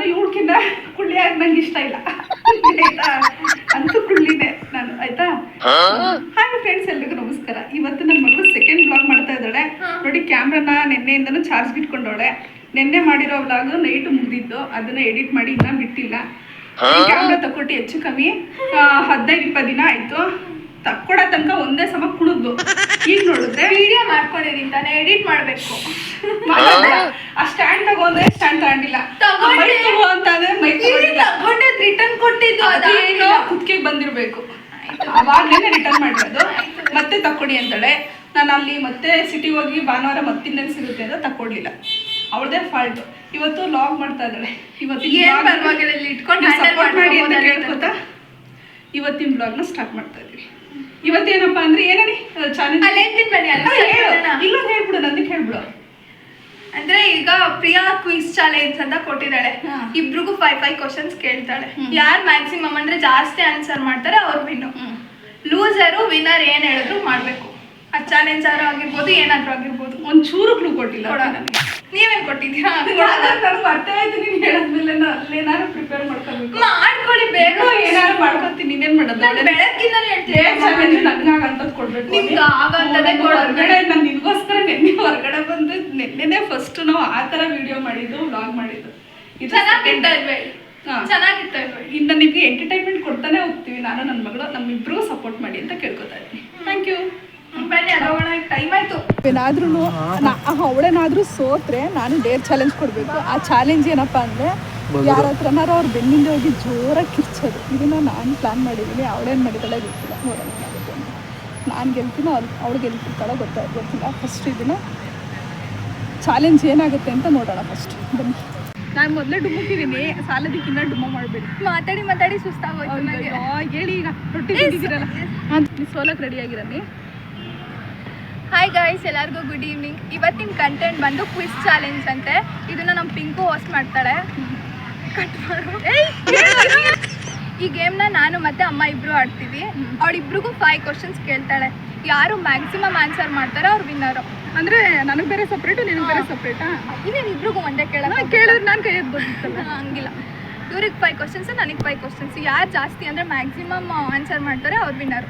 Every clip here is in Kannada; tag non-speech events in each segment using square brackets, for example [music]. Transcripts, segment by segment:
ನಾನು ಇವಳಕ್ಕಿಂತ ಕುಳ್ಳಿಯಾಗಿ ನಂಗೆ ಇಷ್ಟ ಇಲ್ಲ. ಆಯ್ತಾ? ಅಂತೂ ಕುಳ್ಳಿನೇ ನಾನು ಆಯ್ತಾ? ಹಾಯ್ ಫ್ರೆಂಡ್ಸ್ ಎಲ್ರಿಗೂ ನಮಸ್ಕಾರ. ಇವತ್ತು ನನ್ನ ಮಗಳು ಸೆಕೆಂಡ್ ಬ್ಲಾಗ್ ಮಾಡ್ತಾ ಇದ್ದಾಳೆ. ನೋಡಿ ಕ್ಯಾಮ್ರಾನ ನಿನ್ನೆಯಿಂದನೂ ಚಾರ್ಜ್ ಇಟ್ಕೊಂಡವಳೆ ನಿನ್ನೆ ಮಾಡಿರೋ ವ್ಲಾಗ್ ನೈಟ್ ಮುಗಿದಿದ್ದು ಅದನ್ನ ಎಡಿಟ್ ಮಾಡಿ ಇನ್ನೂ ಬಿಟ್ಟಿಲ್ಲ. ಕ್ಯಾಮ್ರಾ ತಕೊಟ್ಟು ಹೆಚ್ಚು ಕಮ್ಮಿ ಹದಿನೈದು ಇಪ್ಪತ್ತು ದಿನ ಆಯ್ತು. ತಕ್ಕೊಡ ತನಕ ಒಂದೇ ಸಮ ಕುಣಿದ್ಲು. ಈಗ ನೋಡಿದ್ರೆ ವಿಡಿಯೋ ಮಾಡ್ಕೊಂಡಿದ್ದೀನಿ ತಾನೇ ಎಡಿಟ್ ಮಾಡಬೇಕು. [laughs] ಆ ಸ್ಟ್ಯಾಂಡ್ ತಗೊಂಡ್ರೆ ತಗೊಂಡಿಲ್ಲ. ಅಂತಂದ್ರೆ ತಗೊಂಡದ್ ರಿಟರ್ನ್ ಕೊಟ್ಟಿದ್ದು ಅದೇನು ಕುತ್ತಿಗೆ ಬಂದಿರ್ಬೇಕು. ಅವಾಗ್ಲೇನೆ ರಿಟರ್ನ್ ಮಾಡಿರೋದು. ಮತ್ತೆ ತಕ್ಕೊಡಿ ಅಂತಾಳೆ. ನಾನು ಅಲ್ಲಿ ಮತ್ತೆ ಸಿಟಿ ಹೋಗಿ ಭಾನುವಾರ ಮತ್ತಿನ್ನೇನು ಸಿಗುತ್ತೆ ಅಂತ ತಕ್ಕೊಡ್ಲಿಲ್ಲ. ಅವಳದೇ ಫಾಲ್ಟ್ ಇವತ್ತು ಲಾಗ್ ಮಾಡ್ತಾ ಇದ್ದಾಳೆ ಇವತ್ತಿನ ಏನ್ ಇಲ್ಲಿ ಇಟ್ಕೊಂಡು ನೀವು ಮಾಡಿ ಅಂತ ಮಾಡ್ಕೊಬೋದಲ್ಲ ಕೇಳ್ಕೊತಾ? ಇವತ್ತಿನ ಬ್ಲಾಗ್ನ ಸ್ಟಾರ್ಟ್ ಮಾಡ್ತಾ ಇದೀವಿ ಇವತ್ತೇನಪ್ಪ ಅಂದ್ರೆ ಬನ್ನಿ ಅಲ್ಲಿ ಇಲ್ಲೊಂದು ಹೇಳ್ಬಿಡು ನಂದಕ್ಕೆ ಹೇಳ್ಬಿಡು ಅಂದ್ರೆ ಈಗ ಪ್ರಿಯಾ ಕ್ವಿಸ್ ಚಾಲೆಂಜ್ ಅಂತ ಕೊಟ್ಟಿದ್ದಾಳೆ. ಇಬ್ರಿಗೂ ಫೈವ್ ಫೈವ್ ಕ್ವಶನ್ಸ್ ಕೇಳ್ತಾಳೆ. ಯಾರು ಮ್ಯಾಕ್ಸಿಮಮ್ ಅಂದ್ರೆ ಜಾಸ್ತಿ ಆನ್ಸರ್ ಮಾಡ್ತಾರೆ ಅವ್ರು ವಿನ್ನು ಲೂಸರು ವಿನ್ನರ್ ಏನ್ ಹೇಳಿದ್ರು ಮಾಡ್ಬೇಕು. ಆ ಚಾಲೆಂಜ್ ಆದ್ರೂ ಆಗಿರ್ಬೋದು ಏನಾದ್ರೂ ಆಗಿರ್ಬೋದು. ಒಂದ್ ಚೂರು ಕ್ಲೂ ಕೊಟ್ಟಿಲ್ಲ ನೀವೇನ್ ಕೊಟ್ಟಿದ್ದೀರಾ? ಅರ್ಥ ಆಯ್ತು ನೀನ್ ಹೇಳದ್ಮೇಲೆ ನಾನು ಅಲ್ಲೇನಾದ್ರು ಪ್ರಿಪೇರ್ ಮಾಡ್ಕೋಬೇಕು. ಮಾಡ್ಕೊಳ್ಳಿ ಬೇಗ. ಏನಾದ್ರು ಮಾಡ್ಕೊತೀನಿ ನೀನೇನ್ ಮಾಡೋದು? ನಾನು ನನ್ಗಾಗಂತದ್ ಕೊಡ್ಬೇಕು ನಿಮ್ಗೆ. ಹೊರ್ಗಡೆ ನಾನು ನಿನ್ಗೋಸ್ಕರ ನೆನ್ನೆ ಹೊರಗಡೆ ಬಂದು ನೆನ್ನೆನೆ ಫಸ್ಟ್ ನಾವು ಆ ತರ ವಿಡಿಯೋ ಮಾಡಿದ್ದು ವ್ಲಾಗ್ ಮಾಡಿದ್ದು. ಇದು ಇನ್ನು ನಿಮ್ಗೆ ಎಂಟರ್ಟೈನ್ಮೆಂಟ್ ಕೊಡ್ತಾನೆ ಹೋಗ್ತೀವಿ. ನಾನು ನನ್ನ ಮಗಳು ನಮ್ಮಿಬ್ರಿಗೂ ಸಪೋರ್ಟ್ ಮಾಡಿ ಅಂತ ಕೇಳ್ಕೊತಾ ಇದ್ದೀನಿ. ಥ್ಯಾಂಕ್ ಯು ಏನಾದ್ರೂ ಅವಳೇನಾದ್ರೂ ಸೋತ್ರೆ ನಾನು ಡೇರ್ ಚಾಲೆಂಜ್ ಕೊಡಬೇಕು. ಆ ಚಾಲೆಂಜ್ ಏನಪ್ಪ ಅಂದರೆ ಯಾರ ಹತ್ರನಾರು ಅವ್ರ ಬೆನ್ನಿಂದ ಹೋಗಿ ಜೋರಾಗಿ ಕಿರ್ಚೋದು. ಇದನ್ನ ನಾನು ಪ್ಲಾನ್ ಮಾಡಿದ್ದೀನಿ ಅವಳೇನ್ ಮಾಡಿದಾಳೆ ಗೊತ್ತಿಲ್ಲ. ನೋಡೋಣ ನಾನು ಗೆಲ್ತೀನೋ ಅವ್ಳು ಅವಳು ಗೆಲ್ತಿರ್ತಾಳೋ ಗೊತ್ತಾ ಗೊತ್ತಿಲ್ಲ. ಫಸ್ಟ್ ಇದನ್ನ ಚಾಲೆಂಜ್ ಏನಾಗುತ್ತೆ ಅಂತ ನೋಡೋಣ ಫಸ್ಟ್ ಬನ್ನಿ. ನಾನು ಮೊದಲೇ ಡುಮ್ಮುಕ್ಕಿದ್ದೀನಿ ಸಾಲದಕ್ಕಿನ್ನ ಡುಮ್ಮ ಮಾಡಬೇಡಿ. ಮಾತಾಡಿ ಮಾತಾಡಿ ಸುಸ್ತಾಗೋಯ್ತು ನನಗೆ ಹೇಳಿ ಈಗ. ರೊಟ್ಟಿ ಸೋಲಕ್ಕೆ ರೆಡಿ ಆಗಿರಲಿ ಹಾಯ್ ಗಾಯ್ಸ್ ಎಲ್ಲರಿಗೂ ಗುಡ್ ಈವ್ನಿಂಗ್ ಇವತ್ತಿನ ಕಂಟೆಂಟ್ ಬಂದು ಕ್ವಿಸ್ ಚಾಲೆಂಜ್ ಅಂತೆ. ಇದನ್ನ ನಮ್ಮ ಪಿಂಕು ಹೋಸ್ಟ್ ಮಾಡ್ತಾಳೆ. ಕಟ್ ಮಾಡು. ಈ ಗೇಮ್ನ ನಾನು ಮತ್ತೆ ಅಮ್ಮ ಇಬ್ರು ಆಡ್ತೀವಿ. ಅವಳಿಬ್ರಿಗೂ ಫೈವ್ ಕ್ವಶನ್ಸ್ ಕೇಳ್ತಾಳೆ. ಯಾರು ಮ್ಯಾಕ್ಸಿಮಮ್ ಆನ್ಸರ್ ಮಾಡ್ತಾರೋ ಅವ್ರು ವಿನ್ನರು ಅಂದ್ರೆ ನನಗೆ ಬೇರೆ ಸಪ್ರೇಟು ನಿನಗೆ ಬೇರೆ ಸಪ್ರೇಟಾ ಇನ್ನೇನು ಇಬ್ರಿಗೂ ಒಂದೇ ಕೇಳೋಣ ಕೇಳಿದ್ರೆ ನಾನು ಕೈ ಹಂಗಿಲ್ಲ. ಇವ್ರಿಗೆ ಫೈವ್ ಕ್ವಶನ್ಸ್ ನನಗೆ ಫೈವ್ ಕ್ವಶನ್ಸ್ ಯಾರು ಜಾಸ್ತಿ ಅಂದರೆ ಮ್ಯಾಕ್ಸಿಮಮ್ ಆನ್ಸರ್ ಮಾಡ್ತಾರೆ ಅವ್ರು ವಿನ್ನರು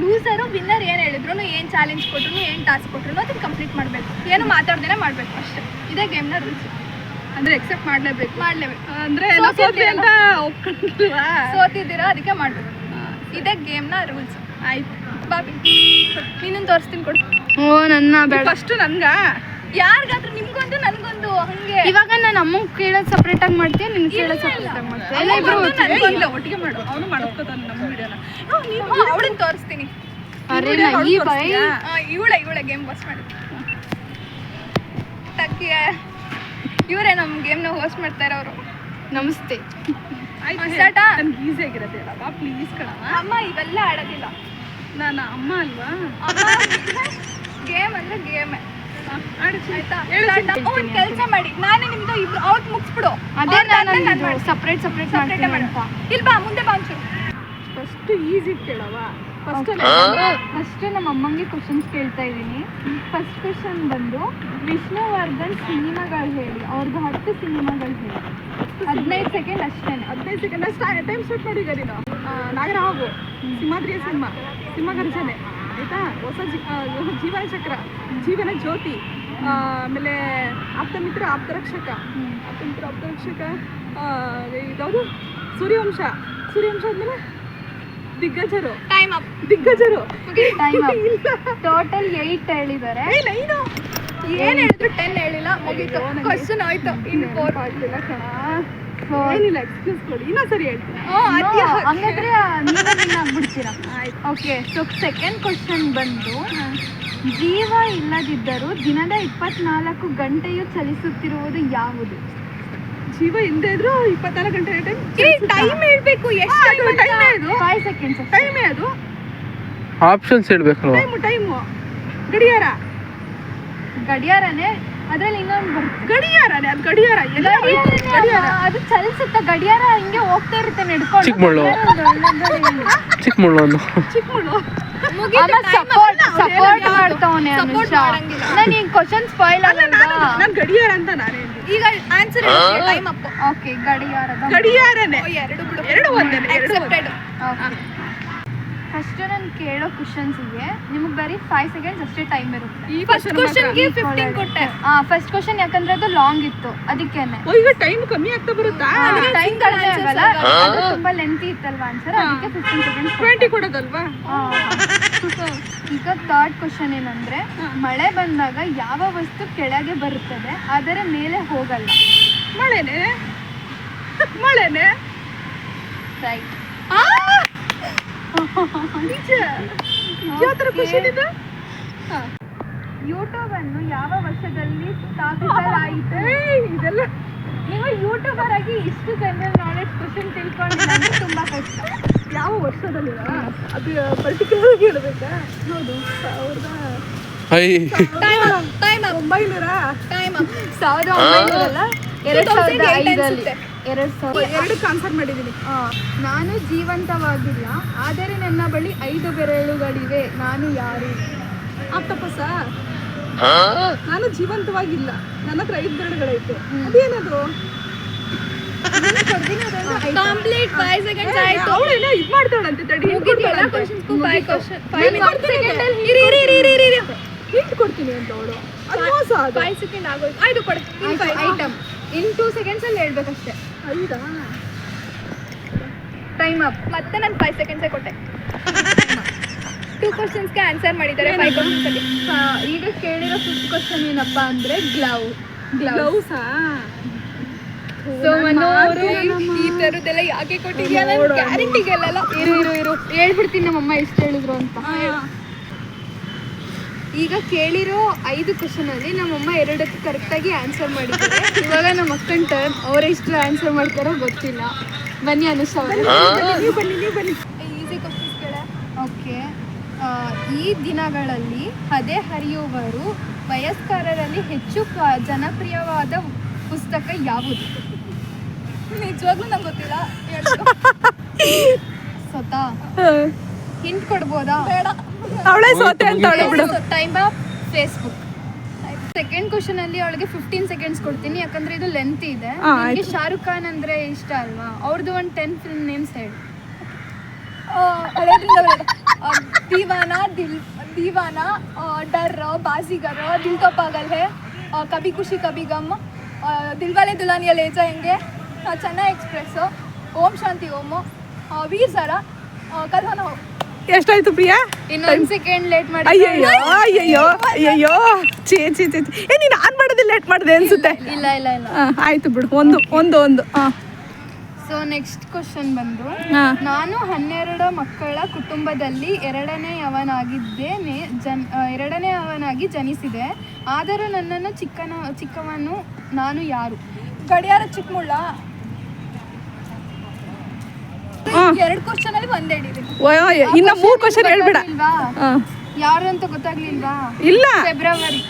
ಲೂಸರು ವಿನ್ನರ್ ಏನು ಹೇಳಿದ್ರು ಏನು ಚಾಲೆಂಜ್ ಕೊಟ್ರು ಏನು ಟಾಸ್ಕ್ ಕೊಟ್ರು ಅದನ್ನು ಕಂಪ್ಲೀಟ್ ಮಾಡಬೇಕು. ಏನು ಮಾತಾಡ್ದೇನೆ ಮಾಡಬೇಕು ಅಷ್ಟೇ. ಇದೇ ಗೇಮ್ನ ರೂಲ್ಸ್ ಅಂದ್ರೆ ಎಕ್ಸೆಪ್ಟ್ ಮಾಡಲೇಬೇಕು. ಮಾಡಲೇಬೇಕು. ಅಂದರೆ ಸೋತಿದ್ದೀರಾ? ಅದಕ್ಕೆ ಮಾಡಬೇಕು. ಇದೇ ಗೇಮ್ನ ರೂಲ್ಸ್ ಆಯ್ತು. ಬಾಬಿ ನೀನು ತೋರಿಸ್ತೀನಿ ಕೊಡು. ಓ ನನ್ನ ಬೇಡ. ಫಸ್ಟ್ ನನ್ಗ? ಯಾರಿಗಾದ್ರೂ ನಿಮ್ಗೊಂದು ನನಗೊಂದು ಹಂಗೆ. ಇವಾಗ ನಾನು ಅಮ್ಮಂಗ್ ಕೇಳೋದು ಸಪ್ರೇಟ್ ಆಗಿ ಮಾಡ್ತೀನಿ ನಿನ್ ಕೇಳೋದು ಇಲ್ಲ. ಸಪ್ರೇಟ್ ಆಗಿ ಮಾಡ್ತೀನಿ ಅಮ್ಮ ಎಲ್ಲ ಇಬ್ರು ಬಂದು ಇಲ್ಲ ಒಟ್ಟಿಗೆ ಮಾಡು ಅವನು ಮಾಡ್ಕೋತಾನೆ ನಮ್ಮ ವಿಡಿಯೋನ ಅವಳನ್ನ ತೋರಿಸ್ತೀನಿ. ಅರೆ ನಾ ಈ ಬೈ? ಇವಳೆ ಇವಳೆ ಗೇಮ್ ಬಸ್ ಮಾಡಿ ತಕ್ಕಿಯ. ಇವರೇ ನಮ್ಮ ಗೇಮ್ನ ಹೋಸ್ಟ್ ಮಾಡ್ತಾರೆ ಅವರು ನಮಸ್ತೆ. ಆಯ್ತು ಸ್ಟಾರ್ಟ್ ನನ್ಗೆ ಈಸಿ ಪ್ಲೀಸ್ ಅಮ್ಮ ಇವೆಲ್ಲ ಆಡೋದಿಲ್ಲ. ನಾನು ಅಮ್ಮ ಅಲ್ವಾ? [laughs] ಗೇಮ್ ಅಂದ್ರೆ ಗೇಮ್. ಒಂದು ಕೆಲಸ ಮಾಡಿ. ನಾನೇ ನಿಮ್ದು ಇಬ್ರು ಔಟ್ ಮುಗಿಸ್ಬಿಡು. ಅದೇ ನಾನು ಸಪ್ರೇಟ್ ಸಪ್ರೇಟ್ ಮಾಡ್ತೀನಿ. ಮಾಡು. ಅಂತ. ಇಲ್ಲಿ ಬಾ ಮುಂದೆ ಬಾ ಒಂಚೂರು. ಫಸ್ಟ್ ಈಸಿ ಕೇಳವ? ಫಸ್ಟ್ ಫಸ್ಟ್ ನಮ್ಮ ಅಮ್ಮಂಗೆ ಕ್ವಶನ್ಸ್ ಕೇಳ್ತಾ ಇದ್ದೀನಿ. ಫಸ್ಟ್ ಕ್ವಶನ್ ಬಂದು ವಿಷ್ಣುವರ್ಧನ್ ಸಿನಿಮಾಗಳು ಹೇಳಿ. ಅವ್ರದ್ದು ಹತ್ತು ಸಿನಿಮಾಗಳು ಹೇಳಿ. ಹದಿನೈದು ಸೆಕೆಂಡ್ ಅಷ್ಟೇ ಹದಿನೈದು ಸೆಕೆಂಡ್ ಟೈಮ್ ಸ್ಟಾರ್ಟ್ ಮಾಡಿ ಈಗ ನೀನು? ಆ, ಸಿನಿಮಾ ಸಿಂಹಾದ್ರಿಯ ಸಿನಿಮಾ. ಸಿಂಹಗರ್ಜನೆ. ಆಯ್ತಾ? ಹೊಸ ಜೀ ಜೀವನ ಚಕ್ರ ಜೀವನ ಜ್ಯೋತಿ ಆಮೇಲೆ ಆಪ್ತ ಮಿತ್ರ ಆಪ್ತರಕ್ಷಕ. ಆಪ್ತ ಮಿತ್ರ ಆಪ್ತರಕ್ಷಕ ರಕ್ಷಕ ಇದ್ಯಾವುದು? ಸೂರ್ಯವಂಶ. ಸೂರ್ಯವಂಶ ಆದ್ಮೇಲೆ Diggajaru. Time up Diggajaru. Time total eight ಹೇಳಿದ್ದಾರೆ. ಏನು ಏನ್ ಹೇಳಿದ್ರು ಟೆನ್ ಹೇಳಿಲ್ಲ ಮುಗೀತು. ಕ್ವಶನ್ ಆಯ್ತು. ಇನ್ನು ಫೋರ್ ಆಗ್ತಿಲ್ಲ ಕಣ. ಏನಿಲ್ಲ ಎಕ್ಸ್ಕ್ಯೂಸ್ ಕೊಡಿ. ಇನ್ನೊಂದು ಸರಿ ಹೇಳ್ತೀನಿ. ಹಂಗಾದ್ರೆ ನೀವೇ win ಆಗ್ಬಿಡ್ತೀರಾ ಆಯ್ತು. ಓಕೆ ಸೊ ಸೆಕೆಂಡ್ ಕ್ವಶನ್ ಬಂದು ಜೀವ ಇಲ್ಲದಿದ್ದರೂ ದಿನದ ಇಪ್ಪತ್ನಾಲ್ಕು ಗಂಟೆಯು ಚಲಿಸುತ್ತಿರುವುದು ಯಾವುದು? ಜೀವ ಇಲ್ಲದೆ ಇದ್ರು ಇಪ್ಪತ್ನಾಲ್ಕು ಗಂಟೆ ಟೈಮ್ ಟೈಮ್ ಹೇಳ್ಬೇಕು ಎಷ್ಟು ಟೈಮ್ ಅದು ಫೈವ್ ಸೆಕೆಂಡ್ಸ್ ಟೈಮ್ ಅದು ಆಪ್ಷನ್ಸ್ ಹೇಳ್ಬೇಕಲ್ವಾ? ಟೈಮು ಟೈಮು ಗಡಿಯಾರ. ಗಡಿಯಾರನೇ ಅದ್ರಲ್ಲಿ ಇನ್ನೊಂದು ಬರುತ್ತೆ ಗಡಿಯಾರನೇ ಅದು ಗಡಿಯಾರ ಎಲ್ಲ ಗಡಿಯಾರ? ಅದು ಚಲಿಸುತ್ತ ಗಡಿಯಾರ ಹಿಂಗೆ ಹೋಗ್ತಾ ಇರುತ್ತೆ ನಡ್ಕೊಂಡು. ಚಿಕ್ಕಮಳ್ಳು ಚಿಕ್ಕಮಳ್ಳು ಚಿಕ್ಕ ಮುಳ್ಳು ಒಂದು ಚಿಕ್ಕ ಮುಳ್ಳು ಸಪೋರ್ಟ್ ಸಪೋರ್ಟ್ ಮಾಡ್ತಾವನೆ. ನಾನು ಈಗ ಕ್ವಶನ್ ಸ್ಪಾಯ್ಲ್ ನಾನು ಗಡಿಯಾರ ಅಂತ ನಾನೇ ಈಗ ಆನ್ಸರ್ ಟೈಮ್ ಅಪ್ ಓಕೆ ಗಡಿಯಾರ ಗಡಿಯಾರನೇ. ಎರಡು ಎರಡು ಒಂದೇ ಎರಡು Accepted. ಫಸ್ಟ್ ನಾನು ಕೇಳೋ ಕ್ವಶನ್ಸ್ಗೆ ನಿಮಗೆ ಬರೀ ಫೈವ್ ಸೆಕೆಂಡ್ಸ್ ಅಷ್ಟೇ ಟೈಮ್ ಇರುತ್ತೆ. ಈ ಫಸ್ಟ್ ಕ್ವಶನ್ಗೆ ಮಾತ್ರ. ಫಿಫ್ಟೀನ್ ಕೊಟ್ಟೆ. ಹಾ ಫಸ್ಟ್ ಕ್ವಶನ್ ಯಾಕಂದ್ರೆ ಅದು ಲಾಂಗ್ ಇತ್ತು. ಅದಕ್ಕೇನೆ. ಓ, ಈಗ ಟೈಮ್ ಕಮ್ಮಿ ಆಗ್ತಾ ಬರುತ್ತಾ? ಟೈಮ್ ಕಡಿಮೆ ಆಗಲ್ಲ. ಅದು ತುಂಬಾ ಲೆಂತಿ ಇತ್ತಲ್ವಾ ಆನ್ಸರ್ ಅದಕ್ಕೆ ಫಿಫ್ಟೀನ್ ಸೆಕೆಂಡ್ಸ್ ಟ್ವೆಂಟಿ ಕೊಡೋದಲ್ವಾ? ಈಗ ಥರ್ಡ್ ಕ್ವಶನ್ ಏನಂದ್ರೆ ಮಳೆ ಬಂದಾಗ ಯಾವ ವಸ್ತು ಕೆಳಗೆ ಬರುತ್ತದೆ ಅದರ ಮೇಲೆ ಹೋಗಲ್ಲ. ಮಳೆನೆ? ಮಳೆನೆ? ರೈಟ್ ನಿಜ ಯಾವ ಥರ ಕ್ವಶನ್ ಇದು? ಯೂಟ್ಯೂಬ್ ಅನ್ನು ಯಾವ ವರ್ಷದಲ್ಲಿ ಸ್ಥಾಪಿಸಲಾಯಿತು? ಇದೆಲ್ಲ ನೀವು ಯೂಟ್ಯೂಬರ್ ಆಗಿ ಇಷ್ಟು ಜನರಲ್ ನಾಲೆಡ್ಜ್ ಕ್ವಶನ್ ತಿಳ್ಕೊಂಡು ತುಂಬ ತುಂಬಾ ಕಷ್ಟ. ಯಾವ ವರ್ಷದಲ್ಲಿ ಅದು ಪರ್ಟಿಕ್ಯುಲರ್ ಆಗಿ ಹೇಳ್ಬೇಕಾ? ಹೌದು. ಸಾವಿರದ ಒಂಬೈನೂರ ಸಾವಿರದ ಒಂಬೈನೂರಲ್ಲ? ಎರಡ್ ಸಾವಿರದ 2008 ಐದರಲ್ಲಿ. ಎರಡ್ ಸಾವಿರ. ಎರಡು ಕಾನ್ಸರ್ಟ್ ಮಾಡಿದ್ದೀನಿ. ಆ, ನಾನು ಜೀವಂತವಾಗಿಲ್ಲ ಆದರೆ ನನ್ನ ಬಳಿ ಐದು ಬೆರಳುಗಳಿವೆ. ನಾನು ಯಾರು? ಆಕ್ಟೋಪಸ ನಾನು ಜೀವಂತವಾಗಿಲ್ಲ. ನನ್ನ ಹತ್ರ ಐದು ಬೆರಳುಗಳೈತೆ ಅದೇನದು? ಕಂಪ್ಲೀಟ್ ಫೈವ್ ಸೆಕೆಂಡ್ಸ್ ಆಯ್ತು. ಅವಳೆಲ್ಲ ಇದು ಮಾಡ್ತಾಳಂತೆ ತಡಿ ಮುಗಿದಿಲ್ಲ ಕ್ವಶನ್ಸ್ಗೂ ಫೈವ್ ಕ್ವಶನ್ ಫೈವ್ ನೀನ್ ಕೊಡ್ತೀನಿ ಇರಿ ಇರಿ ಇರಿ ಇರಿ ಇರಿ. ಹಿಂಟ್ ಕೊಡ್ತೀನಿ ಅಂತ ಅವಳು. ಅದು ಮೋಸ ಅದು. ಫೈವ್ ಸೆಕೆಂಡ್ ಆಗೋಯ್ತು. ಆಯ್ತು ಕೊಡಿ. ಐಟಮ್ ಇನ್ ಟೂ ಸೆಕೆಂಡ್ಸ್ ಅಲ್ಲಿ ಹೇಳ್ಬೇಕಷ್ಟೇ. ಐದಾ? ಟೈಮ್ ಅಪ್ ಮತ್ತೆ ನಾನು ಫೈವ್ ಸೆಕೆಂಡ್ಸೇ ಕೊಟ್ಟೆ. ಟೂ ಕ್ವಶನ್ಸ್ಗೆ ಆನ್ಸರ್ ಮಾಡಿದ್ದಾರೆ ಫೈವ್ ಕ್ವಶನ್ಸಲ್ಲಿ ಈಗ ಕೇಳಿರೋ ಫಿಫ್ತ್ ಕ್ವಶನ್ ಏನಪ್ಪಾ ಅಂದ್ರೆ ಗ್ಲೌ ಗ್ಲೌಸ್ ಗ್ಲೌಸಾ ಸೊ ಮನೋರು ಈ ತರದೆಲ್ಲ ಯಾಕೆ ಕೊಟ್ಟಿದ್ಯಾ? ನಾನು ಗ್ಯಾರಂಟಿ ಗೆಲ್ಲಲ್ಲ. ಇರು ಇರು ಇರು. ಹೇಳ್ಬಿಡ್ತೀನಿ ನಮ್ಮಮ್ಮ ಎಷ್ಟು ಹೇಳಿದ್ರು ಅಂತ. ಈಗ ಕೇಳಿರೋ ಐದು ಕ್ವಶನ್ ಅಲ್ಲಿ ನಮ್ಮಮ್ಮ ಎರಡಕ್ಕೆ ಕರೆಕ್ಟಾಗಿ ಆನ್ಸರ್ ಮಾಡಿದ್ದಾರೆ. ಇವಾಗ ನಮ್ಮ ಅಕ್ಕನ ಟರ್ನ್ ಅವ್ರ ಎಷ್ಟು ಆನ್ಸರ್ ಮಾಡ್ತಾರೋ ಗೊತ್ತಿಲ್ಲ. ಬನ್ನಿ ಅನುಷ ಬನ್ನಿ ಈಸಿ ಕ್ವಶನ್ಸ್ ಓಕೆ ಈ ದಿನಗಳಲ್ಲಿ ಹದೇ ಹರಿಯುವರು ವಯಸ್ಕರಲ್ಲಿ ಹೆಚ್ಚು ಜನಪ್ರಿಯವಾದ ಪುಸ್ತಕ ಯಾವುದು? ನಿಜವಾಗ್ಲೂ ನಂಗೆ ಗೊತ್ತಿಲ್ಲ. [laughs] ಸ್ವತಃ. ಹಿಂಟ್ ಕೊಡ್ಬೋದಾ? ಬೇಡ. ಅವಳೇ ಸೋತೆ ಅಂತ ಅವಳೆ ಬಿಡು. Time of Facebook second question ಅಲ್ಲಿ ಅವಳಿಗೆ ಫಿಫ್ಟೀನ್ ಸೆಕೆಂಡ್ಸ್ ಕೊಡ್ತೀನಿ ಯಾಕಂದ್ರೆ ಇದು ಲೆಂತ್ ಇದೆ. ಹಾ, ನನಗೆ ಆಯ್ತು. ಶಾರುಖ್ ಖಾನ್ ಅಂದ್ರೆ ಇಷ್ಟ ಅಲ್ವಾ? ಅವ್ರದ್ದು ಒಂದು ಟೆನ್ ಫಿಲ್ಮ್ ನೇಮ್ಸ್ ಹೇಳಿ. ಆ, ಡರ್ ಬಾಜಿಗರ್ ದಿಲ್ ಕೋ ಪಾಗಲ್ ಹೇ ಆ, ಕಭಿ ಖುಷಿ ಕಭಿ ಗಮ್ ಆ, ದಿಲ್ವಾಲೆ ದುಲಾನಿಯ ಲೇಜ ಹೆಂಗೆ? ಚೆನ್ನೈ ಎಕ್ಸ್ಪ್ರೆಸ್ಸು ಓಂ ಶಾಂತಿ ಓಮು ಆ, ವೀರ್ ಸರ ಕಲ್ಹನ ಹೋ ಎಷ್ಟಾಯ್ತು ಪ್ರಿಯಾ? ಇನ್ನೊಂದು ಸೆಕೆಂಡ್ ಲೇಟ್ ಮಾಡಿ ಅಯ್ಯಯ್ಯೋ ಅಯ್ಯಯ್ಯೋ ಅಯ್ಯಯ್ಯೋ. ಚೇ ಚೇ ಚೇ. ಏ ನೀನು ಆನ್ ಮಾಡೋದೇ ಲೇಟ್ ಮಾಡಿದೆ ಅನ್ಸುತ್ತೆ. ಇಲ್ಲ ಇಲ್ಲ ಇಲ್ಲ. ಆ, ಆಯ್ತು ಬಿಡು. ಒಂದು ಒಂದು ಒಂದು. ಹಾಂ ಸೊ ನೆಕ್ಸ್ಟ್ ಕ್ವಶನ್ ಬಂದು ನಾನು ಹನ್ನೆರಡು ಮಕ್ಕಳ ಕುಟುಂಬದಲ್ಲಿ ಎರಡನೆಯವನಾಗಿದ್ದೇನೆ ಜನ್ ಎರಡನೇ ಅವನಾಗಿ ಜನಿಸಿದೆ. ಆದರೂ ನನ್ನನ್ನು ಚಿಕ್ಕನ ಚಿಕ್ಕವನು ನಾನು ಯಾರು? ಗಡಿಯಾರ ಚಿಕ್ಕಮುಳ್ಳ. ಎರಡು ಕ್ವಶನ್ ಅಲ್ಲಿ ಒಂದೇ ಇನ್ನ ಮೂರು ಕ್ವಶನ್ ಹೇಳ್ಬೇಡ. ಯಾರು ಅಂತ ಗೊತ್ತಾಗ್ಲಿಲ್ವಾ? ಇಲ್ಲ. ಫೆಬ್ರವರಿ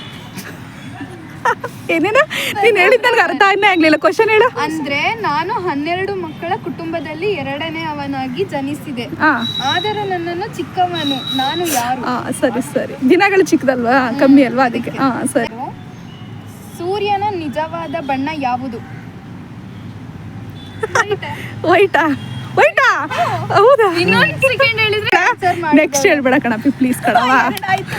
ಏನೇನ? ನೀನು ಹೇಳಿದ್ ನನ್ಗೆ ಅರ್ಥ ಆಗನೇ ಆಗ್ಲಿಲ್ಲ? ಕ್ವಶನ್ ಹೇಳು. ಅಂದ್ರೆ ನಾನು ಹನ್ನೆರಡು ಮಕ್ಕಳ ಕುಟುಂಬದಲ್ಲಿ ಎರಡನೇ ಅವನಾಗಿ ಜನಿಸಿದೆ. ಆದರೆ ನನ್ನನ್ನು ಚಿಕ್ಕವನು ನಾನು ಯಾರು? ಸರಿ ಸರಿ. ದಿನಗಳು ಚಿಕ್ಕದಲ್ವಾ? ಕಮ್ಮಿ ಅಲ್ವಾ ಅದಕ್ಕೆ? ಹಾ ಸರಿ. ಸೂರ್ಯನ ನಿಜವಾದ ಬಣ್ಣ ಯಾವುದು? [laughs] ವೈಟಾ ವೈಟಾ ಹೌದಾ? ಇನ್ನೊಂದು ಸೆಕೆಂಡ್ ಹೇಳಿದ್ರೆ ನೆಕ್ಸ್ಟ್ ಹೇಳ್ಬೇಡ ಕಣಪ್ಪಿ ಪ್ಲೀಸ್ ಕಣವ ಆಯ್ತು.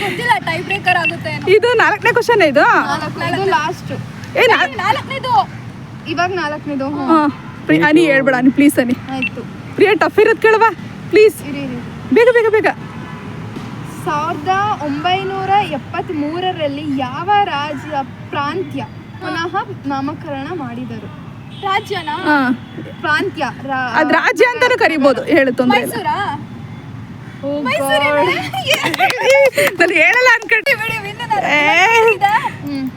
ಗೊತ್ತಿಲ್ಲ ಟೈ ಬ್ರೇಕರ್ ಆಗುತ್ತೆ ಇದು ನಾಲ್ಕನೇ ಕ್ವಶನ್ ಇದು? ಲಾಸ್ಟ್ ಏ ನಾ- ನಾಲ್ಕನೇದು. ಇವಾಗ ನಾಲ್ಕನೇದು ಹ್ಞೂ ಹಾಂ ಪ್ರಿಯ ನೀ ಹೇಳ್ಬೇಡ ಅನಿ ಪ್ಲೀಸ್ ಅನಿ ಆಯ್ತು. ಪ್ರಿಯ ಟಫ್ ಇರೋದು ಕೇಳವಾ ಪ್ಲೀಸ್ ಇರಿ ಇರಿ. ಬೇಗ ಬೇಗ ಬೇಗ. ಸಾವಿರದ ಒಂಬೈನೂರ ಎಪ್ಪತ್ತ್ ಮೂರರಲ್ಲಿ ಯಾವ ರಾಜ್ಯ ಪ್ರಾಂತ್ಯ ಪುನಃ ನಾಮಕರಣ ಮಾಡಿದರು? ರಾಜ್ಯನ ಹಾಂ. ಪ್ರಾಂತ್ಯ ರಾ- ಅದ್ ರಾಜ್ಯ ಅಂತಾನು ಕರಿಬಹುದು ಹೇಳು ತೊಂದ್ರೆ ಇಲ್ಲ. ಮೈಸೂರಾ? ನಾನು ಹೇಳಲ್ಲ ಅನ್ಕೊಂಡೆ. ಬಿಡಿ ಏ.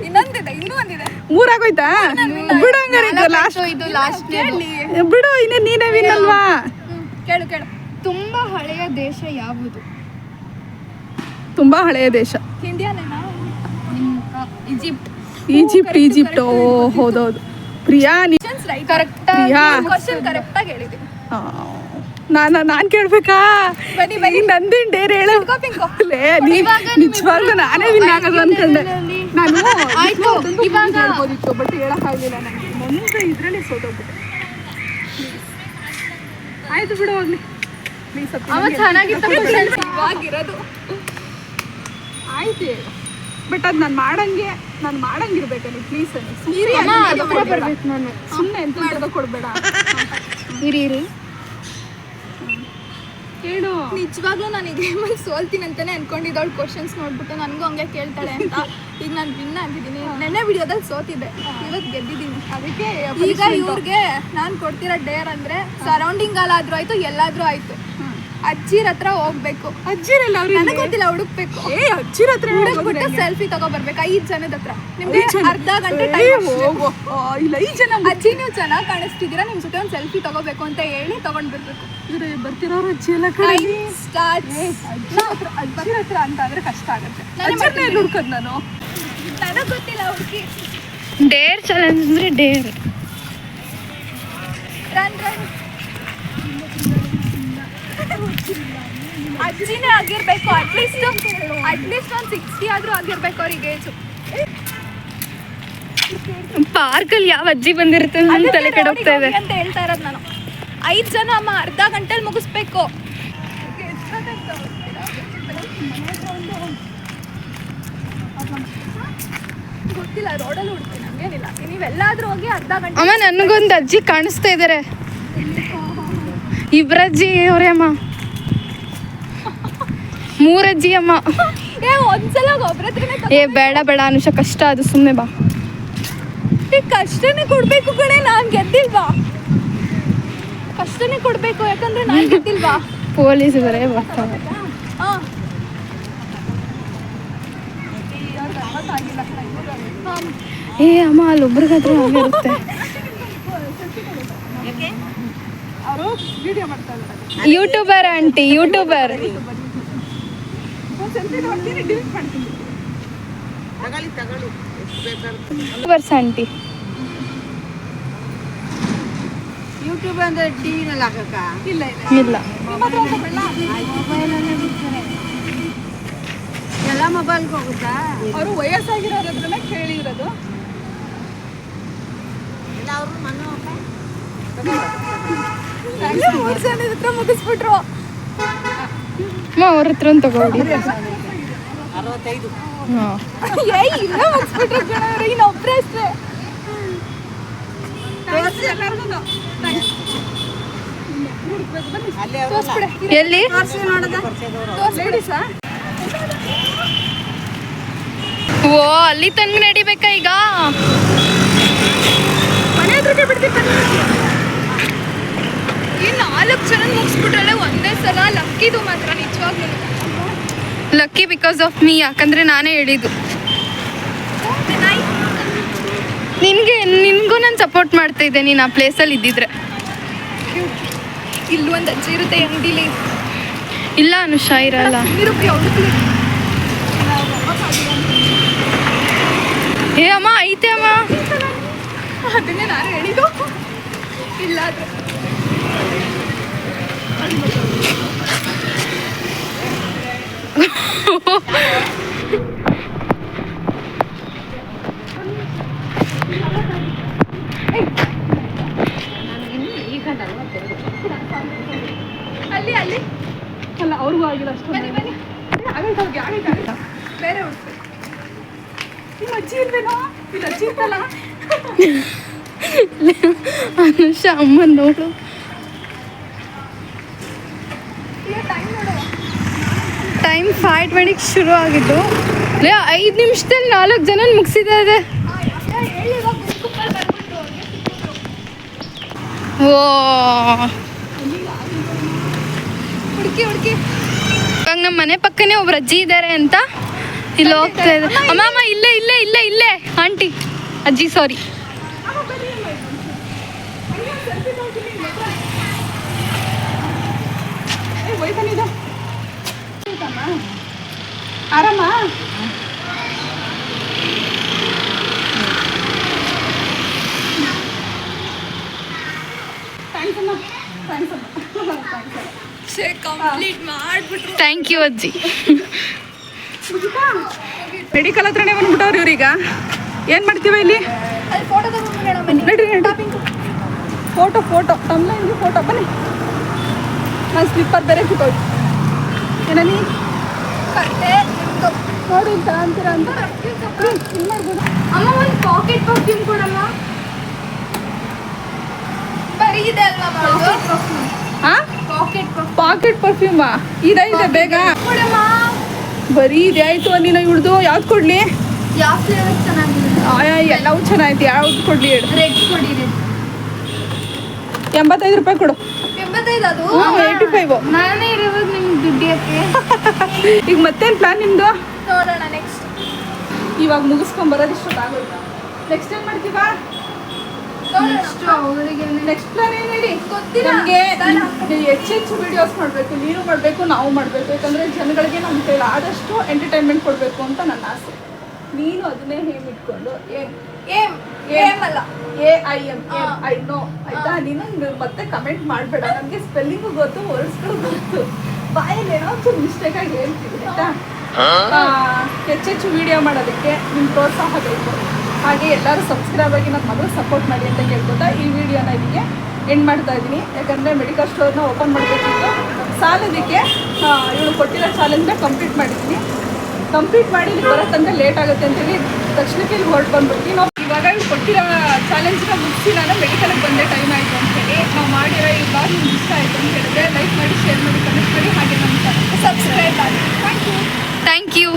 ಇನ್ನೊಂದಿದೆ. ಇನ್ನೂ ಒಂದಿದೆ. ಮೂರಾಗೋಯ್ತಾ ಬಿಡು ಹಂಗಾರೆ ಲಾಸ್ಟ್ ಇದು ಲಾಸ್ಟ್ ಕೇಳಿ. ಬಿಡು ಇನ್ನ ನೀನೇ ವಿನ್ ಅಲ್ವಾ? ಹ್ಮ್, ಕೇಳು ಕೇಳು. ತುಂಬಾ ಹಳೆಯ ದೇಶ ಯಾವುದು? ತುಂಬಾ ಹಳೆಯ ದೇಶ. ಇಂಡಿಯಾನೇನಾ? ಈಜಿಪ್ಟ್. Egypt Egypt. ಓ ಹೌದೌದು. ಪ್ರಿಯಾ ನೀ right correct Priya question correct ಆಗಿ ಹೇಳಿದ್ದೀನಿ. ಆ, ನಾನು ನಾನು ಕೇಳ್ಬೇಕಾ? ಬನ್ನಿ, ಬನ್ನಿ. ನಂದೇನ್ ಡೇರ್ ಹೇಳು. ಲೇ, ನಿಜವಾಗ್ಲೂ ನಾನೇ ವಿನ್ ಆಗೋದು ಅನ್ಕೊಂಡೆ. ನಾನು [laughs] ಆಯ್ತು, ಇವಾಗ- ಹೇಳ್ಬೋದಿತ್ತು ಬಟ್ ಹೇಳಕ್ಕಾಗಲಿಲ್ಲ ನನಗೆ ನಂದು ಇದರಲ್ಲಿ ಸೋತೋಗ್ಬಿಟ್ಟೆ. ಆಯ್ತು ಬಿಡು ಹೋಗ್ಲಿ. ಅವ ನಂಗೆ ಚೆನ್ನಾಗಿತ್ತು ಇವಾಗಿರೋದು ಆಯ್ತು ಬಟ್ ಅದು ನಾನು ಮಾಡಂಗೆ ನಾನು ಮಾಡಂಗಿರ್ಬೇಕು ನೀವು ಪ್ಲೀಸ್ ನಾನು. ಸುಮ್ಮನೆ ಎಂತ ಕೊಡಬೇಡ. ಇರಿ ಇರಿ. ಹೇಳು ನಿಜವಾಗ್ಲೂ ನಾನು ಈ ಮೇಲೆ ಸೋಲ್ತೀನಿ ಅಂತಾನೆ ಅನ್ಕೊಂಡಿದ್ದವಳು ಕ್ವಶನ್ಸ್ ನೋಡ್ಬಿಟ್ಟು ನನಗೂ ಹಂಗೆ ಕೇಳ್ತಾಳೆ ಅಂತ. ಈಗ ನಾನು ವಿನ್ ಆಗಿದ್ದೀನಿ. ನೆನ್ನೆ ವಿಡಿಯೋದಲ್ಲಿ ಸೋತಿದ್ದೆ. ಇವತ್ತು ಗೆದ್ದಿದ್ದೀನಿ. ಅದಕ್ಕೆ ಈಗ ಇವ್ರಿಗೆ ನಾನು ಕೊಡ್ತಿರೋ ಡೇರ್ ಅಂದ್ರೆ ಸರೌಂಡಿಂಗ್ ಅಲ್ಲಾದ್ರೂ ಆಯ್ತು ಎಲ್ಲಾದ್ರೂ ಆಯ್ತು. ಅಜ್ಜಿರ ಹತ್ರ ಹೋಗ್ಬೇಕು. ಅಜ್ಜಿರಲ್ಲ ಅವ್ರು ನನಗೆ ಗೊತ್ತಿಲ್ಲ ಹುಡುಕ್ಬೇಕು. ಏ ಅಜ್ಜಿರ ಹತ್ರ ಹುಡುಕ್ಬಿಟ್ಟು ಸೆಲ್ಫಿ ತಗೋಬರ್ಬೇಕು ಐದು ಜನದ ಹತ್ರ. ನಿಮ್ಗೆ ಅರ್ಧ ಗಂಟೆ ಟೈಮ್ ಹೋಗು ಇಲ್ಲ ಐದು ಜನ ಅಜ್ಜಿ ನೀವು ಚೆನ್ನಾಗಿ ಕಾಣಿಸ್ತಿದ್ದೀರಾ? ನಿಮ್ಮ ಜೊತೆ ಒಂದು ಸೆಲ್ಫಿ ತಗೋಬೇಕು ಅಂತ ಹೇಳಿ ತಗೊಂಡ್ ಬರ್ಬೇಕು ಬರ್ತಿರೋ ಬರ್ತಿರೋರು ಅಜ್ಜಿ ಎಲ್ಲ ಅಜ್ಜಿರ ಹತ್ರ ಅಂತ ಅಂದ್ರೆ ಕಷ್ಟ ಆಗುತ್ತೆ. ನಾನೇ ಅಜ್ಜರ್ನೇ ಎಲ್ಲಿ ಹುಡ್ಕೋದು ನಾನು? ನನಗೆ ಗೊತ್ತಿಲ್ಲ ಹುಡುಕಿ. ಡೇರ್ ಚಾಲೆಂಜ್ ಅಂದ್ರೆ ಡೇರ್ ರನ್ ರನ್ ಅಜ್ಜಿನೇ ಆಗಿರ್ಬೇಕು ಅಟ್ಲೀಸ್ಟ್ ಅಟ್ಲೀಸ್ಟ್ ಒಂದು ಸಿಕ್ಸ್ಟಿ ಆದ್ರೂ ಆಗಿರ್ಬೇಕು ಅವ್ರಿಗೆ ಏಜು ಪಾರ್ಕಲ್ಲಿ ಯಾವ ಅಜ್ಜಿ ಬಂದಿರುತ್ತೆ ನನ್ನ ತಲೆ ಕೆಡ ಹೋಗ್ತಾ ಇದೆ. ಅಂತ ಹೇಳ್ತಾ ಇರೋದು ನಾನು. ಐದು ಜನ ಅಮ್ಮ ಅರ್ಧ ಗಂಟೆಲಿ ಮುಗಿಸ್ಬೇಕು. ಗೊತ್ತಿಲ್ಲ ರೋಡಲ್ಲಿ ಹುಡ್ತೀನಿ ಹಂಗೇನಿಲ್ಲ. ನೀವೆಲ್ಲಾದ್ರೂ ಹೋಗಿ ಅರ್ಧ ಗಂಟೆ ಅಮ್ಮ ನನಗೊಂದು ಅಜ್ಜಿ ಕಾಣಿಸ್ತಾ ಇದ್ದಾರೆ ಇಬ್ರಜ್ಜಿ ಅವ್ರೆ ಅಮ್ಮ. ಮೂರಜ್ಜಿ ಅಮ್ಮ. ಏ ಒಂದ್ಸಲ ಏ ಬೇಡ ಬೇಡ ಅನುಷ ಕಷ್ಟ ಅದು ಸುಮ್ಮನೆ ಬಾ. ಕಷ್ಟನೇ ಕೊಡ್ಬೇಕು ಕಣೆ ನಾನ್ ಗೆದ್ದಿಲ್ವಾ? ಕಷ್ಟನೇ ಕೊಡ್ಬೇಕು ಯಾಕಂದ್ರೆ ನಾನ್ [laughs] ಗೆದ್ದಿಲ್ವಾ? ಪೊಲೀಸ್ ಬರ್ತಾರೆ ಹಾ. ಏ ಅಮ್ಮ ಅಲ್ಲಿ ಒಬ್ರಿಗಾದ್ರೆ ಆಗಿರುತ್ತೆ ಯೂಟ್ಯೂಬರ್ ಆಂಟಿ ಯೂಟ್ಯೂಬರ್ ಒಂದು ಸೆಲ್ಫಿ ತಗೊಳ್ತೀನಿ ಡಿಲೀಟ್ ಮಾಡ್ತೀನಿ ಯೂಟ್ಯೂಬರ್ಸ್ ಆಂಟಿ ಯೂಟ್ಯೂಬ್ ಅಂದ್ರೆ ಟಿವಿನಲ್ಲಿ ಹಾಕಕ್ಕ ಇಲ್ಲ ಇಲ್ಲ. ಎಲ್ಲ ಮೊಬೈಲ್ಗೆ ಹೋಗುತ್ತಾ? ಅವರು ವಯಸ್ಸಾಗಿರೋರ ಹತ್ರನೇ ಕೇಳಿರೋದು. ಇಲ್ಲ ಅವರು ಮನೋ ಮುಗಿಸ್ಬಿಟ್ರು. ಅಮ್ಮ ಅವ್ರ ಹತ್ರ ಒಂದು ತಗೊಳ್ಳಿ ಎಲ್ಲಿ? ಓ ಅಲ್ಲಿ ತಂಗ ನಡಿಬೇಕಾ ಈಗ? ಮನೆ ಹತ್ರಕ್ಕೆ ಬಿಡ್ತೀನಿ ನಾಲ್ಕು ಜನ ಮುಗಿಸ್ಬಿಟ್ರಲ್ಲ ಒಂದೇ ಸಲ ಲಕ್ಕಿದು ಮಾತ್ರ ನಿಜವಾಗ್ಲೂ. ಲಕ್ಕಿ ಬಿಕಾಸ್ ಆಫ್ ಮೀ ಯಾಕಂದ್ರೆ ನಾನೇ ಹೇಳಿದ್ದು. ನಿನಗೆ ನಿನಗೂ ನಾನು ಸಪೋರ್ಟ್ ಮಾಡ್ತಾ ಇದ್ದೆ ನೀನು ಆ ಪ್ಲೇಸಲ್ಲಿ ಇದ್ದಿದ್ರೆ. ಇಲ್ಲಿ ಒಂದು ಅಜ್ಜಿ ಇರುತ್ತೆ ಅಂಗಡಿಲಿ. ಇಲ್ಲ ಅನುಷಾ ಇರಲ್ಲ. ಏ ಅಮ್ಮ ಐತೆ ಅಮ್ಮ. ಅದನ್ನೇ ನಾನು ಹೇಳಿದ್ದು. ಇಲ್ಲ ಅಲ್ಲಿ ಅಲ್ಲಿ. ಅಲ್ಲ ಅವ್ರಿಗೂ ಆಗಿಲ್ಲ ಅಷ್ಟು ಬನ್ನಿ ಬನ್ನಿ. ಆಗೈತೆ ಅವ್ರಿಗೆ ಆಗೈತೆ ಆಗೈತೆ ಬೇರೆ ಹುಡುಕ್ಬೇಕು ನಿಮ್ಮ ಅಜ್ಜಿ ಇಲ್ವೇನೋ? ಇಲ್ಲ ಅಜ್ಜಿ ಇರ್ತಲ್ಲ ಅನುಷಾ ಅಮ್ಮ ನೋಡು ಈಗ ಟೈಮ್ ನೋಡು ಟೈಮ್ ಫೈವ್ ಟ್ವೆಂಟಿಗೆ ಶುರು ಆಗಿದ್ದು. ಐದು ನಿಮಿಷದಲ್ಲಿ ನಾಲ್ಕು ಜನ ಮುಗಿಸಿದೆ ಹೇಳಿ ಇವಾಗ ಗುಂಪಲ್ಲಿ ಬಂದ್ಬಿಟ್ಟು ಓ. ಹುಡುಕಿ ಹುಡುಕಿ. ಇವಾಗ ನಮ್ಮ ಮನೆ ಪಕ್ಕನೇ ಒಬ್ರು ಅಜ್ಜಿ ಇದ್ದಾರೆ ಅಂತ ಇಲ್ಲಿ ಹೋಗ್ತಾ ಇದ್ದಾರೆ. ಅಮ್ಮ ಅಮ್ಮ, ಇಲ್ಲೇ ಇಲ್ಲೇ ಇಲ್ಲೇ ಇಲ್ಲೇ. ಆಂಟಿ, ಅಜ್ಜಿ ಸಾರಿ ಏ ಹೋಯ್ತಾನಿದ ಆರಾಮ? ಥ್ಯಾಂಕ್ ಯು ಅಜ್ಜಿ. ಮೆಡಿಕಲ್ ಹತ್ರನೇ ಬಂದ್ಬಿಟ್ಟವ್ರು ಇವ್ರೀಗ. ಏನು ಮಾಡ್ತೀವ ಇಲ್ಲಿ? ಅಲ್ಲಿ ಫೋಟೋ ಫೋಟೋ ತಮ್ಮಲ್ಲಿ ಫೋಟೋ ಬನ್ನಿ. ನಾನು ಸ್ಲಿಪ್ಪರ್ ಬೇರೆ ಕಿತ್ತೋಯ್ತು ಏನಲ್ಲಿ ಕಟ್ಟೆ. ನೋಡಿ ಅಂತ ಅಂತೀರ ಅಂತ? ಮಾಡ್ಬೋದು ಅಮ್ಮ ಒಂದು ಪಾಕೆಟ್ ಪರ್ಫ್ಯೂಮ್ ಕೊಡಮ್ಮ. ಬರೀ ಇದೆ ಅಲ್ವಾ ಮಾಡೋದು ಹಾಂ ಪಾಕೆಟ್ ಪಾಕೆಟ್ ಪರ್ಫ್ಯೂಮಾ ಇದೆ ಇದೆ ಬೇಗ. ಕೊಡಮ್ಮ. ಬರೀ ಇದೆ ಆಯಿತು ನಾವು ಇಳ್ದು ಯಾವ್ದು ಕೊಡಲಿ? ಯಾವ ಫ್ಲೇವರ್ ಚೆನ್ನಾಗಿದೆ ಆಯಾ ಎಲ್ಲವೂ ಚೆನ್ನಾಗಿ ಯಾವ್ದು ಕೊಡಲಿ ರೆಡ್ ಕೊಡಿ ಎಂಬತ್ತೈದು ರೂಪಾಯಿ ಕೊಡು. ಅದು ಏಯ್ಟಿ ಫೈವ್ ನಾನೇ ಇರೋವಾಗ ನಿಮ್ಗೆ ದುಡ್ಡಿಯಕ್ಕೆ [laughs] ಈಗ ಮತ್ತೇನು ಪ್ಲಾನ್ ನಿಮ್ದು? ನೋಡೋಣ ನೆಕ್ಸ್ಟ್ ಇವಾಗ ಮುಗಿಸ್ಕೊಂಡ್ ಬರೋದು ಇಷ್ಟೊತ್ತಾಗೋಯ್ತು ನೆಕ್ಸ್ಟ್ ಏನು ಮಾಡ್ತೀವಾ? ನೆಕ್ಸ್ಟ್ ಅವರಿಗೆ ನೆಕ್ಸ್ಟ್ ಪ್ಲಾನ್ ಏನು ಹೇಳಿ? ಗೊತ್ತಿಲ್ಲ. ನಮಗೆ ನಾನು ಹೆಚ್ಚು ಹೆಚ್ಚು ವಿಡಿಯೋಸ್ ಮಾಡಬೇಕು ನೀನು ಮಾಡಬೇಕು ನಾವು ಮಾಡಬೇಕು ಯಾಕಂದರೆ ಜನಗಳಿಗೆ ನಮ್ಮ ಕೈಲಿ ಆದಷ್ಟು ಎಂಟರ್ಟೈನ್ಮೆಂಟ್ ಕೊಡಬೇಕು ಅಂತ ನನ್ನ ಆಸೆ. ನೀನು ಅದನ್ನೇ ಹೇಮ್ ಇಟ್ಕೊಂಡು ಏನು ಏಮ್ ಏಮ್ ಅಲ್ಲ. A I M. I know ಆಯ್ತಾ? ನೀನು ಮತ್ತೆ ಕಮೆಂಟ್ ಮಾಡಬೇಡ. ನನಗೆ ಸ್ಪೆಲ್ಲಿಂಗು ಗೊತ್ತು ವರ್ಡ್ಸ್ಗಳು ಗೊತ್ತು. ಬಾಯಲ್ಲಿ ಏನೋ ಒಂಚೂರು ಮಿಸ್ಟೇಕ್ ಆಗಿ ಹೇಳ್ತೀವಿ ಆಯ್ತಾ? ಹೆಚ್ಚೆಚ್ಚು ವಿಡಿಯೋ ಮಾಡೋದಕ್ಕೆ ನಿಮ್ಮ ಪ್ರೋತ್ಸಾಹ ಬೇಕು. ಹಾಗೆ ಎಲ್ಲರೂ ಸಬ್ಸ್ಕ್ರೈಬ್ ಆಗಿ ನನ್ನ ಮಗಳು ಸಪೋರ್ಟ್ ಮಾಡಿ ಅಂತ ಕೇಳ್ಕೊತಾ ಈ ವಿಡಿಯೋನ ಇಲ್ಲಿಗೆ ಎಂಡ್ ಮಾಡ್ತಾ ಇದ್ದೀನಿ. ಯಾಕಂದರೆ ಮೆಡಿಕಲ್ ಸ್ಟೋರ್ನ ಓಪನ್ ಮಾಡಬೇಕಿತ್ತು. ಸಾಲದಕ್ಕೆ ಇವಳು ಕೊಟ್ಟಿರೋ ಚಾಲೆಂಜ್ನ ಕಂಪ್ಲೀಟ್ ಮಾಡಿದ್ದೀನಿ. ಕಂಪ್ಲೀಟ್ ಮಾಡಿ ಇಲ್ಲಿ ಬರೋ ಲೇಟ್ ಆಗುತ್ತೆ ಅಂತೇಳಿ ತಕ್ಷಣಕ್ಕೆ ಇಲ್ಲಿ ಹೊರಟು ಬಂದ್ಬಿಟ್ಟು ನಾವು ಇವಾಗ ಕೊಟ್ಟಿರೋ ಚಾಲೆಂಜ್ನ ಮುಗಿಸಿ ನಾನು ಮೆಡಿಕಲ್ಗೆ ಬಂದೆ ಟೈಮ್ ಆಯಿತು ಅಂತೇಳಿ ನಾವು ಮಾಡಿರೋ ಈ ಬ್ಲಾಗ್ ನಿಮ್ಗೆ ಇಷ್ಟ ಆಯಿತು ಅಂತ ಹೇಳಿದ್ರೆ ಲೈಕ್ ಮಾಡಿ ಶೇರ್ ಮಾಡಿ ಕಮೆಂಟ್ ಮಾಡಿ, ಹಾಗೆ ನಮ್ಮ ಸಬ್ಸ್ಕ್ರೈಬ್ ಆಗಿ ಥ್ಯಾಂಕ್ ಯು ಥ್ಯಾಂಕ್ ಯು